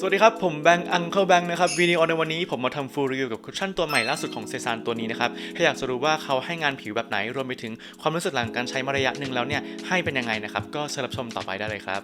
สวัสดีครับ ผมแบงค์อังเคิลแบงค์นะครับวิดีโอในวันนี้ผมมาทำฟูลรีวิวกับคุชชั่นตัวใหม่ล่าสุดของเซซานตัวนี้นะครับถ้าอยากจะรู้ว่าเขาให้งานผิวแบบไหน รวมไปถึงความรู้สึกหลังการใช้มาระยะหนึ่งแล้วเนี่ย ให้เป็นยังไงนะครับ ก็เชิญรับชมต่อไปได้เลยครับ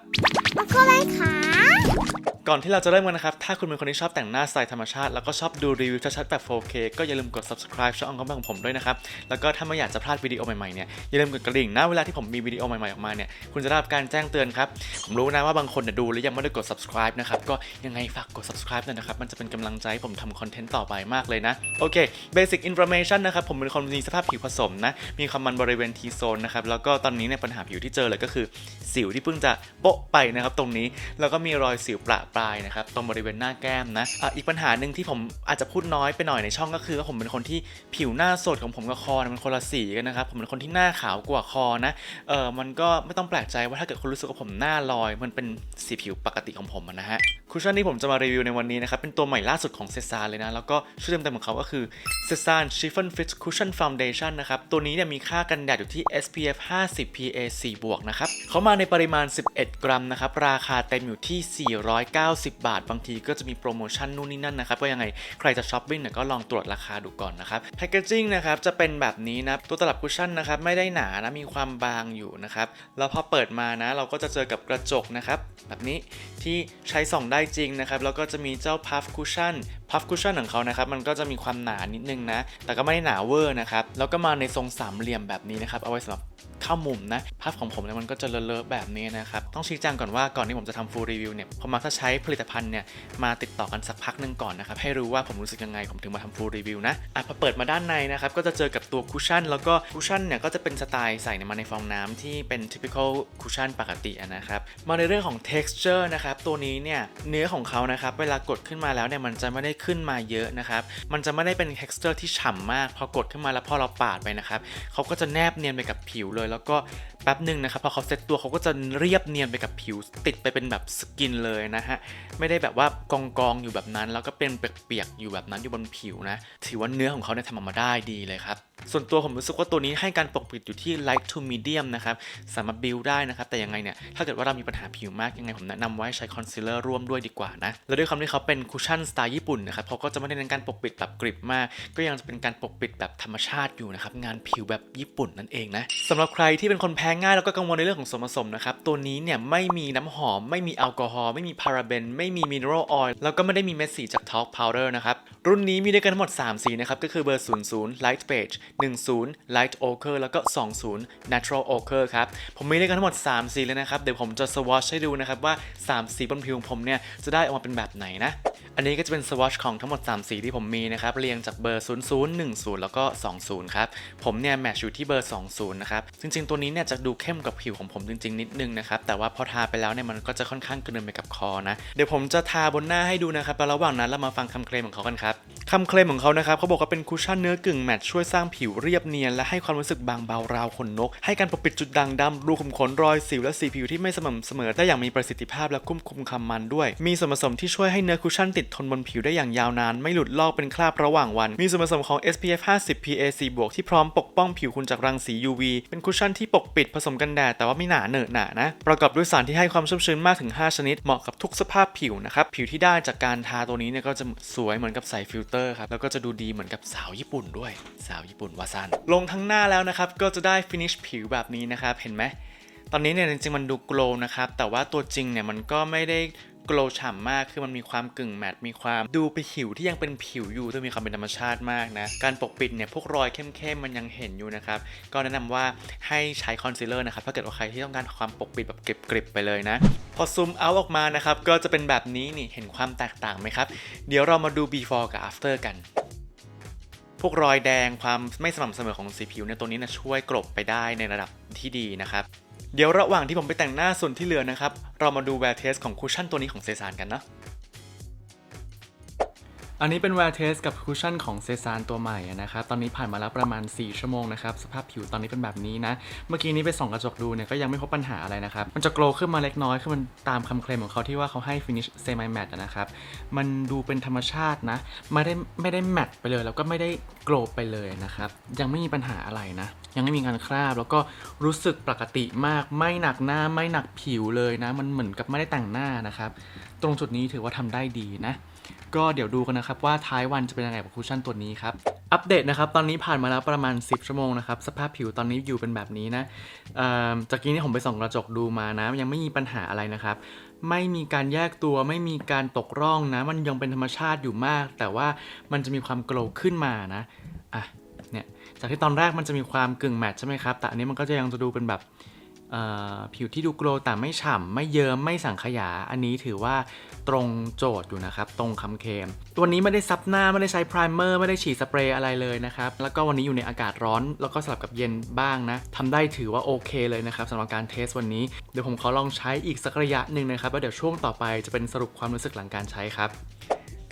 แล้วก็แม่ขา ก่อนที่เราจะเริ่มกันนะครับ ถ้าคุณเป็นคนที่ชอบแต่งหน้าสไตล์ธรรมชาติ แล้วก็ชอบดูรีวิวชัดๆแบบ 4K ก็อย่าลืมกด subscribe ช่องของของผมด้วยนะครับ แล้วก็ถ้าไม่อยากจะพลาดวิดีโอใหม่ๆเนี่ย อย่าลืมกดกระดิ่งนะเวลาที่ผมมีวิดีโอใหม่ๆออกมาเนี่ย คุณจะได้รับการแจ้งเตือนครับ ผมรู้นะว่าบางคนเนี่ยดูแล้วยังไม่ได้กด subscribe นะครับ ก็ยังไงฝากกด subscribe หน่อยนะครับ มันจะเป็นกำลังใจให้ผมทำคอนเทนต์ต่อไปมากเลยนะ โอเค basic information นะครับผมเป็นคนมีสภาพผิวผสมนะ มีความมันบริเวณ T zone นะครับแล้วก็ตอนนี้เนี่ยปัญหาผิวที่เจอเลยก็คือ สิวที่เพิ่งจะโปะไปนะครับตรงนี้แล้วก็มีรอยสิวประปรายนะครับตรงบริเวณหน้าแก้มนะอะอีกปัญหาหนึ่งที่ผมอาจจะพูดน้อยไปหน่อยในช่องก็คือว่าผมเป็นคนที่ผิวหน้าสดของผมกับคอมันคนละสีกันนะครับผมเป็นคนที่หน้าขาวกว่าคอนะเออมันก็ไม่ต้องแปลกใจว่าถ้าเกิดคุณรู้สึกว่าผมหน้าลอย มันเป็นสีผิวปกติของผมนะฮะคุชชั่นที่ผมจะมารีวิวในวันนี้นะครับเป็นตัวใหม่ล่าสุดของเซซานเลยนะแล้วก็ชื่อเต็มๆของเขาก็คือเซซาน Chiffon Fit Cushion Foundation นะครับตัวนี้เนี่ยมีค่ากันแดดอยู่ที่ SPF 50 PA 4บวกนะครับเขามาในปริมาณ 11 กรัมนะครับราคาเต็มอยู่ที่90 บาท บางทีก็จะมีโปรโมชั่นนู่นนี่นั่นนะครับ ก็ยังไงใครจะช้อปปิ้งเนี่ยก็ลองตรวจราคาดูก่อนนะครับแพคเกจิ้งนะครับจะเป็นแบบนี้นะตัวตลับคุชชั่นนะครับไม่ได้หนานะมีความบางอยู่นะครับแล้วพอเปิดมานะเราก็จะเจอกับกระจกนะครับแบบนี้ที่ใช้ส่องได้จริงนะครับแล้วก็จะมีเจ้าพัฟคุชชั่นพัฟคุชชั่นของเขานะครับมันก็จะมีความหนานิดนึงนะแต่ก็ไม่ได้หนาเวอร์นะครับแล้วก็มาในทรงสามเหลี่ยมแบบนี้นะครับเอาไว้สำหรับเข้ามุมนะภาพของผมเนี่ยมันก็จะเลอะๆแบบนี้นะครับต้องชี้แจงก่อนว่าก่อนที่ผมจะทำฟูลรีวิวเนี่ยผมมักจะใช้ผลิตภัณฑ์เนี่ยมาติดต่อกันสักพักหนึ่งก่อนนะครับให้รู้ว่าผมรู้สึกยังไงผมถึงมาทำฟูลรีวิวนะอะพอเปิดมาด้านในนะครับก็จะเจอกับตัวคุชชั่นแล้วก็คุชชั่นเนี่ยก็จะเป็นสไตล์ใส่มาในฟองน้ำที่เป็น typical คุชชั่นปกตินะครับมาในเรื่องของ texture นะครับตัวนี้เนี่ยเนื้อของเขานะครับเวลากดขึ้นมาแล้วเนี่ยมันจะไม่ได้ขึ้นมาเยอะนะครับมันจะไม่ได้เป็น texture ที่ฉ่ำมาก พอกดขึ้นมาแล้วพอเราปาดไปนะครับเขาก็จะแนบเนียนไปกับผิวเลย แล้วก็ แป๊บหนึ่งนะครับพอเขาเซ็ตตัวเขาก็จะเรียบเนียนไปกับผิว ติดไปเป็นแบบสกินเลยนะฮะ ไม่ได้แบบว่ากองกองอยู่แบบนั้น แล้วก็เป็นเปียกๆอยู่แบบนั้นอยู่บนผิวนะ ถือว่าเนื้อของเขาเนี่ยทำออกมาได้ดีเลยครับ ส่วนตัวผมรู้สึกว่าตัวนี้ให้การปกปิดอยู่ที่ light to medium นะครับสามารถบิวได้นะครับ แต่ยังไงเนี่ยถ้าเกิดว่าเรามีปัญหาผิวมากยังไงผมแนะนำว่าให้ใช้คอนซีลเลอร์ร่วมด้วยดีกว่านะแล้วด้วยความที่เขาเป็นคุชชั่นสไตล์ญี่ปุ่นนะครับเขาก็จะไม่ได้เน้นการปกปิดแบบกริบมาก ก็ยังจะเป็นการปกปิดแบบธรรมชาติอยู่นะครับงานผิวแบบญี่ปุ่นนั่นเองนะสำหรับใครที่เป็นคนแพ้ง่ายแล้วก็กังวลในเรื่องของส่วนผสมนะครับตัวนี้เนี่ยไม่มีน้ำหอม ไม่มีแอลกอฮอล์ไม่มีพาราเบน ไม่มีมินเนอรัลออยล์แล้วก็ไม่ได้มีเม็ดสีจาก Talk Powder นะครับรุ่นนี้มีด้วยกันทั้งหมด 3 สีนะครับก็คือเบอร์ 00 Light Beige 10 Light Ochre แล้วก็ 20 Natural Ochre ครับ ผมมีด้วยกันทั้งหมด 3 สีเลยนะครับ เดี๋ยวผมจะ swatch ให้ดูนะครับว่า 3 สีบนผิวของผมเนี่ย จะได้ออกมาเป็นแบบไหนนะ อันนี้ก็จะเป็น swatch ของทั้งหมด 3 สีที่ผมมีนะครับ เรียงจากเบอร์ 00 10 แล้วก็ 20 ครับ ผมเนี่ยแมทช์อยู่ที่เบอร์ 20 นะครับ จริง ๆ ตัวนี้เนี่ยจะดูเข้มกับผิวของผมจริง ๆ นิดนึงนะครับ แต่ว่าพอทาไปแล้วเนี่ยมันก็จะค่อนข้างกระเด็นไปกับคอนะ เดี๋ยวผมจะทาบนหน้าให้ดูนะครับแล้วระหว่างนั้นเรามาฟังคำเคลมของเขากันครับคำเคลมของเขานะครับเขาบอกว่าเป็นคุชชั่นเนื้อกึ่งแมทช่วยสร้างผิวิวเรียบเนียนและให้ความรู้สึกบางเบาราวขนนก ให้การปกปิดจุดด่างดำรูขุมขนรอยสิวและสีผิวที่ไม่สม่ำเสมอได้อย่างมีประสิทธิภาพและควบคุมความมันด้วย มีส่วนผสมที่ช่วยให้เนื้อคุชชั่นติดทนบนผิวได้อย่างยาวนาน ไม่หลุดลอกเป็นคราบระหว่างวัน มีส่วนผสมของ SPF 50 PA 4บวกที่พร้อมปกป้องผิวคุณจากรังสี UV เป็นคุชชั่นที่ปกปิดผสมกันแดดแต่ว่าไม่หนาเหนอะหนานะ ประกอบด้วยสารที่ให้ความชุ่มชื้นมากถึง 5 ชนิด เหมาะกับทุกสภาพผิวนะครับผิวที่ได้จากการทาตัวนี้เนี่ยก็จะสวยเหมือนกับใส่ฟิลเตอร์ครับแล้วก็จะดูดีเหมือนกับสาวญี่ปุ่นด้วย สาวญี่ปุ่นวาซันลงทั้งหน้าแล้วนะครับ ก็จะได้ฟินิชผิวแบบนี้นะครับ เห็นไหม ตอนนี้เนี่ยจริงๆมันดูโกล์นะครับ แต่ว่าตัวจริงเนี่ยมันก็ไม่ได้โกล์ฉ่ำมาก คือมันมีความกึ่งแมตต์มีความดูไปผิวที่ยังเป็นผิวอยู่แต่มีความเป็นธรรมชาติมากนะ การปกปิดเนี่ยพวกรอยเข้มๆมันยังเห็นอยู่นะครับ ก็แนะนำว่าให้ใช้คอนซีลเลอร์นะครับ ถ้าเกิดว่าใครที่ต้องการความปกปิดแบบกริบๆไปเลยนะ พอซูมเอาออกมานะครับ ก็จะเป็นแบบนี้นี่ เห็นความแตกต่างไหมครับ เดี๋ยวเรามาดู before กับ after กัน วกรอยแดงความไม่สม่ำเสมอของสีผิวเนี่ยตัวนี้นะช่วยกลบไปได้ในระดับที่ดีนะครับเดี๋ยวระหว่างที่ผมไปแต่งหน้าส่วนที่เหลือนะครับ เรามาดูแวร์เทสของคุชชั่นตัวนี้ของเซซานกันนะ อันนี้เป็นแวร์เทสกับคุชชั่นของเซซานตัวใหม่นะครับตอนนี้ผ่านมาแล้วประมาณ 4 ชั่วโมงนะครับ สภาพผิวตอนนี้เป็นแบบนี้นะ เมื่อกี้นี้ไปส่องกระจกดูเนี่ยก็ยังไม่พบปัญหาอะไรนะครับ มันจะโกลว์ขึ้นมาเล็กน้อยคือมันตามคำเคลมของเขาที่ว่าเขาให้ฟินิชเซมิแมตนะครับ มันดูเป็นธรรมชาตินะ ไม่ได้ไม่ได้แมตไปเลย แล้วก็ไม่ได้โกลว์ไปเลยนะครับ ยังไม่มีปัญหาอะไรนะ ยังไม่มีการคราบ แล้วก็รู้สึกปกติมาก ไม่หนักหน้าไม่หนักผิวเลยนะ มันเหมือนกับไม่ได้แต่งหน้านะครับ ตรงจุดนี้ถือว่าทำได้ดีนะ ก็เดี๋ยวดูกันนะครับว่าท้ายวันจะเป็นยังไงกับคุชชั่นตัวนี้ครับ อัปเดตนะครับ ตอนนี้ผ่านมาแล้วประมาณ 10 ชั่วโมงนะครับ สภาพผิวตอนนี้อยู่เป็นแบบนี้นะจากกี้นี่ผมไปส่องกระจกดูมานะ ยังไม่มีปัญหาอะไรนะครับ ไม่มีการแยกตัวไม่มีการตกร่องนะ มันยังเป็นธรรมชาติอยู่มาก แต่ว่ามันจะมีความโกลว์ขึ้นมานะอะเนี่ยจากที่ตอนแรกมันจะมีความกึ่งแมทใช่ไหมครับแต่อันนี้มันก็จะยังจะดูเป็นแบบ ผิวที่ดูโกลแต่ไม่ฉ่ำ ไม่เยิ้มไม่สังขยา อันนี้ถือว่าตรงโจทย์อยู่นะครับ ตรงคำเคม ตัวนี้ไม่ได้ซับหน้า ไม่ได้ใช้ไพรเมอร์ไม่ได้ฉีดสเปรย์อะไรเลยนะครับ แล้วก็วันนี้อยู่ในอากาศร้อน แล้วก็สลับกับเย็นบ้างนะทำได้ถือว่าโอเคเลยนะครับสำหรับการเทสวันนี้ เดี๋ยวผมขอลองใช้อีกสักระยะหนึ่งนะครับแล้วเดี๋ยวช่วงต่อไปจะเป็นสรุปความรู้สึกหลังการใช้ครับ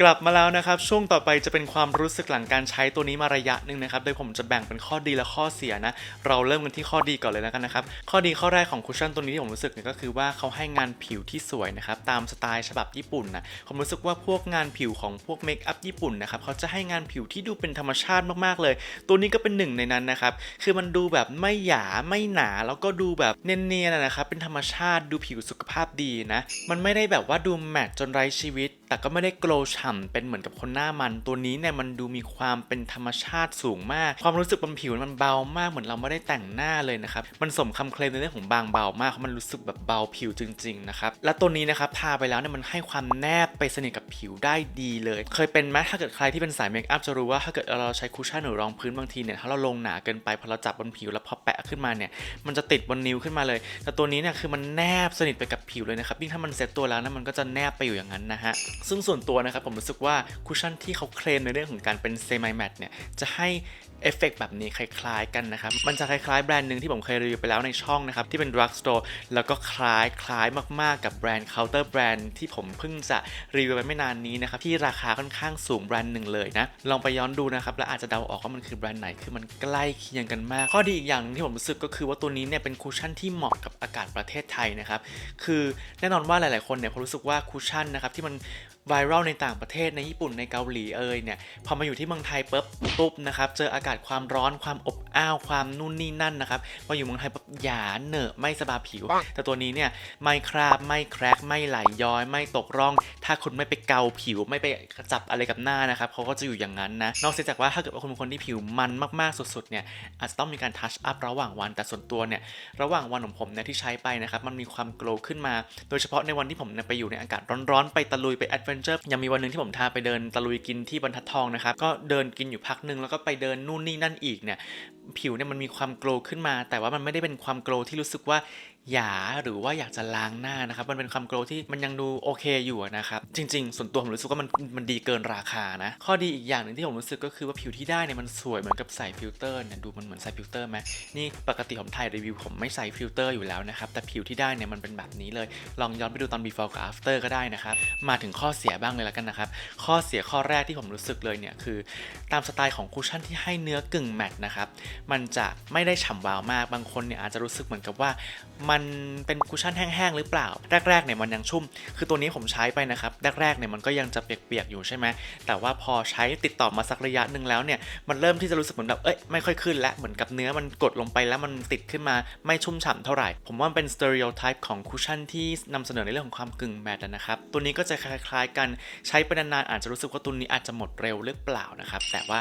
กลับมาแล้วนะครับ ช่วงต่อไปจะเป็นความรู้สึกหลังการใช้ตัวนี้มาระยะหนึ่งนะครับ โดยผมจะแบ่งเป็นข้อดีและข้อเสียนะ เราเริ่มกันที่ข้อดีก่อนเลยแล้วกันนะครับ ข้อดีข้อแรกของคุชชั่นตัวนี้ที่ผมรู้สึกเนี่ยก็คือว่าเขาให้งานผิวที่สวยนะครับ ตามสไตล์ฉบับญี่ปุ่นนะผมรู้สึกว่าพวกงานผิวของพวกเมคอัพญี่ปุ่นนะครับเขาจะให้งานผิวที่ดูเป็นธรรมชาติมากๆเลย ตัวนี้ก็เป็นหนึ่งในนั้นนะครับคือมันดูแบบไม่หยาไม่หนาแล้วก็ดูแบบเนียนๆนะครับเป็นธรรมชาติดูผิวสุขภาพดีนะมันไม่ได้แบบว่าดูแมตต์จนไร้ชีวิต แต่ก็ไม่ได้โกลว์ฉ่ำเป็นเหมือนกับคนหน้ามัน ตัวนี้เนี่ยมันดูมีความเป็นธรรมชาติสูงมาก ความรู้สึกบนผิวมันเบามากเหมือนเราไม่ได้แต่งหน้าเลยนะครับมันสมคำเคลมในเรื่องของบางเบามากเพราะมันรู้สึกแบบเบาผิวจริงๆนะครับและตัวนี้นะครับทาไปแล้วเนี่ยมันให้ความแนบไปสนิทกับผิวได้ดีเลย เคยเป็นไหมถ้าเกิดใครที่เป็นสายเมคอัพจะรู้ว่าถ้าเกิดเราใช้คุชชั่นหรือรองพื้นบางทีเนี่ยถ้าเราลงหนาเกินไปพอเราจับบนผิวแล้วพอแปะขึ้นมาเนี่ยมันจะติดบนนิ้วขึ้นมาเลย แต่ตัวนี้เนี่ยคือมันแนบสนิทไปกับผิวเลยนะครับยิ่งถ้ามันเซ็ตตัวแล้วนะมันก็จะแนบไปอยู่อย่างนั้นนะฮะซึ่งส่วนตัวนะครับผมรู้สึกว่าคุชชั่นที่เขาเคลมในเรื่องของการเป็นเซมิแมตเนี่ยจะให้เอฟเฟกต์แบบนี้คล้ายๆกันนะครับ มันจะคล้ายๆแบรนด์หนึ่งที่ผมเคยรีวิวไปแล้วในช่องนะครับ ที่เป็น drug store แล้วก็คล้ายคล้ายมากๆกับแบรนด์เคาน์เตอร์แบรนด์ที่ผมเพิ่งจะรีวิวไปไม่นานนี้นะครับ ที่ราคาค่อนข้างสูงแบรนด์หนึ่งเลยนะ ลองไปย้อนดูนะครับ แล้วอาจจะเดาออกว่ามันคือแบรนด์ไหนคือมันใกล้เคียงกันมาก ข้อดีอีกอย่างหนึงที่ผมรู้สึกก็คือว่าตัวนี้เนี่ยเป็นคุชชั่นที่เหมาะกับอากาศประเทศไทยนะครับคือแน่นอนว่าหลายๆคนเนี่ยพอรู้สึกว่าคุชชั่นนะครับที่มัน ไวรัลในต่างประเทศในญี่ปุ่นในเกาหลีเอยเนี่ยพอมาอยู่ที่เมืองไทยปุ๊บปุ๊บนะครับเจออากาศความร้อนความอบอ้าวความนู่นนี่นั่นนะครับมาอยู่เมืองไทยปุ๊บหยาเหนอะไม่สบายผิว แต่ตัวนี้เนี่ยไม่คราบไม่แครกไม่ไหลย้อย ไม่ตกร่อง ถ้าคุณไม่ไปเกาผิวไม่ไปจับอะไรกับหน้านะครับเขาก็จะอยู่อย่างนั้นนะนอกจากว่าถ้าเกิดว่าคุณเป็นคนที่ผิวมันมากๆสุดๆเนี่ยอาจจะต้องมีการทัชอัพระหว่างวันแต่ส่วนตัวเนี่ยระหว่างวันของผมเนี่ยที่ใช้ไปนะครับมันมีความโกลว์ขึ้นมา โดยเฉพาะในวันที่ผมเนี่ยไปอยู่ในอากาศร้อนๆไปตะลุยไปแอดเวนเจอร์ยังมีวันหนึ่งที่ผมทาไปเดินตะลุยกินที่บรรทัดทองนะครับ ก็เดินกินอยู่พักหนึ่งแล้วก็ไปเดินนู่นนี่นั่นอีกเนี่ยผิวเนี่ยมันมีความโกลขึ้นมา แต่ว่ามันไม่ได้เป็นความโกลที่รู้สึกว่าหยาหรือว่าอยากจะล้างหน้านะครับ มันเป็นความโกลที่มันยังดูโอเคอยู่นะครับ จริง ๆ ส่วนตัวผมรู้สึกว่ามันมันดีเกินราคานะ ข้อดีอีกอย่างหนึ่งที่ผมรู้สึกก็คือว่าผิวที่ได้เนี่ยมันสวยเหมือนกับใส่ฟิลเตอร์เนี่ยดูมันเหมือนใส่ฟิลเตอร์ไหมนี่ปกติผมถ่ายรีวิวผมไม่ใส่ฟิลเตอร์อยู่แล้วนะครับ แต่ผิวที่ได้เนี่ยมันเป็นแบบนี้เลย ลองย้อนไปดูตอน before กับ after ก็ได้นะครับ มาถึงข้อเสียบ้างเลยแล้วกันนะครับ ข้อเสียข้อแรกที่ผมรู้สึกเลยเนี่ยคือ ตามสไตล์ของคุชชั่นที่ให้เนื้อกึ่งแมตต์นะครับมันจะไม่ได้ฉ่ำวาวมาก บางคนเนี่ยอาจจะรู้สึกเหมือนกับว่า มันเป็นคุชชั่นแห้งๆหรือเปล่า แรกๆเนี่ยมันยังชุ่ม คือตัวนี้ผมใช้ไปนะครับแรกๆเนี่ยมันก็ยังจะเปียกๆอยู่ใช่ไหมแต่ว่าพอใช้ติดต่อมาสักระยะหนึ่งแล้วเนี่ยมันเริ่มที่จะรู้สึกเหมือนแบบเอ้ยไม่ค่อยขึ้นแล้วเหมือนกับเนื้อมันกดลงไปแล้วมันติดขึ้นมาไม่ชุ่มฉ่ำเท่าไหร่ ผมว่าเป็นสเตอริโอไทป์ของคุชชั่นที่นำเสนอในเรื่องของความกึ่งแมตต์นะครับตัวนี้ก็จะคล้ายๆกันใช้ไปนานๆอาจจะรู้สึกว่าตัวนี้อาจจะหมดเร็วหรือเปล่านะครับแต่ว่า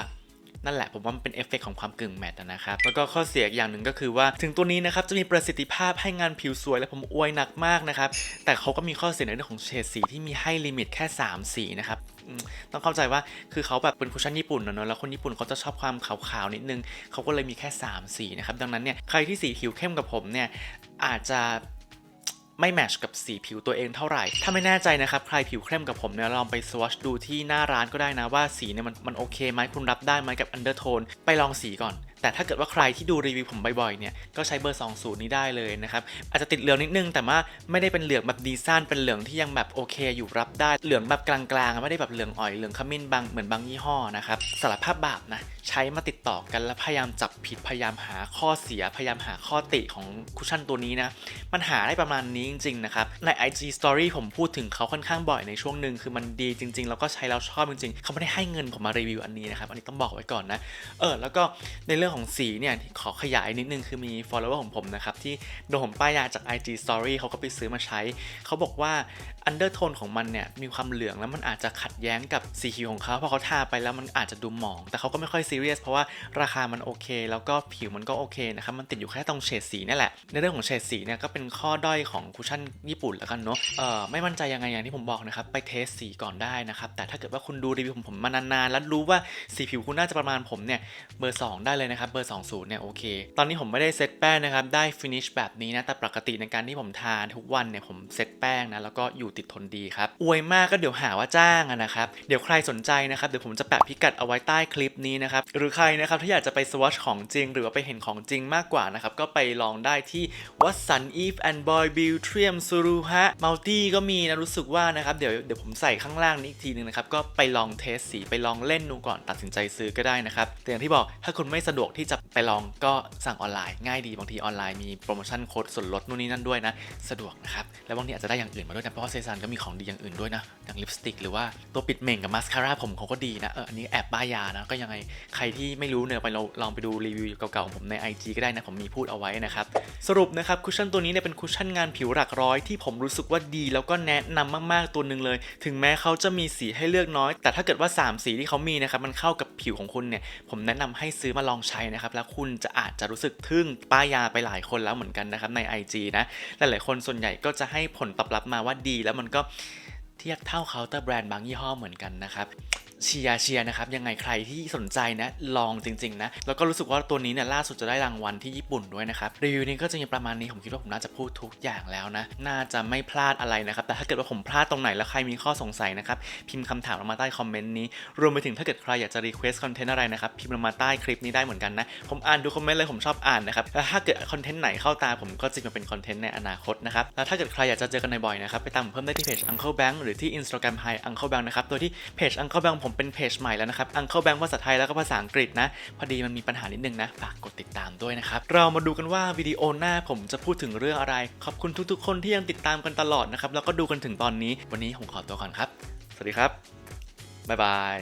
นั่นแหละผมว่ามันเป็นเอฟเฟกของความกึ่งแมตต์นะครับ แล้วก็ข้อเสียอีกอย่างหนึ่งก็คือว่าถึงตัวนี้นะครับจะมีประสิทธิภาพให้งานผิวสวยและผมอวยหนักมากนะครับ แต่เขาก็มีข้อเสียในเรื่องของเฉดสีที่มีให้ลิมิตแค่ 3 สีนะครับต้องเข้าใจว่าคือเขาแบบเป็นคุชชั่นญี่ปุ่นเนอะแล้วคนญี่ปุ่นเขาจะชอบความขาวๆนิดนึงเขาก็เลยมีแค่ 3 สีนะครับดังนั้นเนี่ยใครที่สีผิวเข้มกับผมเนี่ยอาจจะ ไม่แมชกับสีผิวตัวเองเท่าไหร่ ถ้าไม่แน่ใจนะครับ ใครผิวเข้มกับผมเนี่ยลองไปสวอชดูที่หน้าร้านก็ได้นะว่าสีเนี่ยมันมันโอเคไหมคุณรับได้ไหมกับอันเดอร์โทนไปลองสีก่อนแต่ถ้าเกิดว่าใครที่ดูรีวิวผมบ่อยๆ เนี่ย ก็ใช้เบอร์ 20 นี้ได้เลยนะครับ อาจจะติดเหลืองนิดนึง แต่ว่าไม่ได้เป็นเหลืองแบบดีซ่านเป็นเหลืองที่ยังแบบโอเคอยู่รับได้ เหลืองแบบกลางๆ ไม่ได้แบบเหลืองอ่อย เหลืองขมิ้นบางเหมือนบางยี่ห้อนะครับสารภาพบาปนะใช้มาติดต่อกันแล้วพยายามจับผิดพยายามหาข้อเสียพยายามหาข้อติของคุชชั่นตัวนี้นะ มันหาได้ประมาณนี้จริงๆนะครับ ใน IG Story ผมพูดถึงเขาค่อนข้างบ่อยในช่วงหนึ่งคือมันดีจริง ๆ แล้วก็ใช้แล้วชอบจริงๆ เขาไม่ได้ให้เงินผมมารีวิวอันนี้นะครับ อันนี้ต้องบอกไว้ก่อนนะ เออ แล้วก็ในเรื่องรื่องของสีเนี่ยขอขยายนิดนึงคือมี follower ของผมนะครับที่โดนผมป้ายยาจาก IG Story เขาก็ไปซื้อมาใช้ เขาบอกว่า undertone ของมันเนี่ยมีความเหลืองแล้วมันอาจจะขัดแย้งกับสีผิวของเขาเพราะเขาทาไปแล้วมันอาจจะดูหมอง แต่เขาก็ไม่ค่อยซีเรียสเพราะว่าราคามันโอเค แล้วก็ผิวมันก็โอเคนะครับมันติดอยู่แค่ตรงเฉดสีนี่แหละ ในเรื่องของเฉดสีเนี่ยก็เป็นข้อด้อยของคุชชั่นญี่ปุ่นแล้วกันเนาะเอ่อไม่มั่นใจยังไงอย่างที่ผมบอกนะครับไปเทสสีก่อนได้นะครับแต่ถ้าเกิดว่าคุณดูรีวิวของผมมานานๆแล้วรู้ว่าสีผิวคุณน่าจะประมาณผมเนี่ยเบอร์ 2 ได้เลยนะครับเบอร์20เนี่ยโอเค ตอนนี้ผมไม่ได้เซตแป้งนะครับได้ฟินิชแบบนี้นะแต่ปกติในการที่ผมทาทุกวันเนี่ยผมเซตแป้งนะแล้วก็อยู่ติดทนดีครับ อวยมากก็เดี๋ยวหาว่าจ้างนะครับ เดี๋ยวใครสนใจนะครับ เดี๋ยวผมจะแปะพิกัดเอาไว้ใต้คลิปนี้นะครับ หรือใครนะครับที่อยากจะไปสวอชของจริง หรือว่าไปเห็นของจริงมากกว่านะครับ ก็ไปลองได้ที่วัดสันอีฟแอนด์บอยบิวเทียมซูรุฮะมัลตี้ก็มีนะรู้สึกว่านะครับเดี๋ยวเดี๋ยวผมใส่ข้างล่างนี้อีกทีนึงนะครับก็ไปลองเทสสีไปลองเล่นดูก่อนตัดสินใจซื้อก็ได้นะครับแต่อย่างที่บอกถ้าคุณไม่สะดวกที่จะไปลองก็สั่งออนไลน์ ง่ายดีบางทีออนไลน์มีโปรโมชั่นโค้ดส่วนลดนู่นนี่นั่นด้วยนะสะดวกนะครับแล้วบางทีอาจจะได้อย่างอื่นมาด้วยนะเพราะว่าเซซันก็มีของดีอย่างอื่นด้วยนะอย่างลิปสติกหรือว่าตัวปิดเม่งกับมาสคาร่าผมเขาก็ดีนะเอออันนี้แอบบ้ายานะก็ยังไงใครที่ไม่รู้เนี่ยไปลองลองไปดูรีวิวเก่าๆของผมใน IG ก็ได้นะผมมีพูดเอาไว้นะครับสรุปนะครับคุชชั่นตัวนี้เนี่ยเป็นคุชชั่นงานผิวหลักร้อยที่ผมรู้สึกว่าดีแล้วก็แนะนำมากๆตัวหนึ่งเลย ถึงแม้เขาจะมีสีให้เลือกน้อย แต่ถ้าเกิดว่า 3 สีที่เขามีนะครับมันเข้ากับผิวของคุณเนี่ยผมแนะนำให้ซื้อมาลองใช้นะครับแล้วคุณจะอาจจะรู้สึกทึ่งป้ายยาไปหลายคนแล้วเหมือนกันนะครับใน IG นะหลายๆคนส่วนใหญ่ก็จะให้ผลตอบรับมาว่าดีแล้วแล้วมันก็เทียบเท่าเคาน์เตอร์แบรนด์บางยี่ห้อเหมือนกันนะครับ เชียร์เชียร์นะครับ ยังไงใครที่สนใจนะ ลองจริงๆนะ แล้วก็รู้สึกว่าตัวนี้เนี่ยล่าสุดจะได้รางวัลที่ญี่ปุ่นด้วยนะครับ รีวิวนี้ก็จะมีประมาณนี้ ผมคิดว่าผมน่าจะพูดทุกอย่างแล้วนะ น่าจะไม่พลาดอะไรนะครับ แต่ถ้าเกิดว่าผมพลาดตรงไหนแล้วใครมีข้อสงสัยนะครับ พิมพ์คำถามลงมาใต้คอมเมนต์นี้ รวมไปถึงถ้าเกิดใครอยากจะรีเควสคอนเทนต์อะไรนะครับ พิมพ์ลงมาใต้คลิปนี้ได้เหมือนกันนะ ผมอ่านดูคอมเมนต์เลยผมชอบอ่านนะครับ แล้วถ้าเกิดคอนเทนต์ไหนเข้าตาผมก็จะมาเป็นคอนเทนต์ในอนาคตนะครับ แล้วถ้าเกิดใครอยากจะเจอกันบ่อยๆนะครับ ไปตามผมเพิ่มได้ที่เพจ Uncle Bank หรือที่ Instagram Hi Uncle Bank นะครับ โดยที่เพจ Uncle Bank ผมเป็นเพจใหม่แล้วนะครับ Uncle Bank ภาษาไทยแล้วก็ภาษาอังกฤษนะ พอดีมันมีปัญหานิดนึงนะ ฝากกดติดตามด้วยนะครับ เรามาดูกันว่าวิดีโอหน้าผมจะพูดถึงเรื่องอะไร ขอบคุณทุกๆ คนที่ยังติดตามกันตลอดนะครับ แล้วก็ดูกันถึงตอนนี้ วันนี้ผมขอตัวก่อนครับ สวัสดีครับ บ๊ายบาย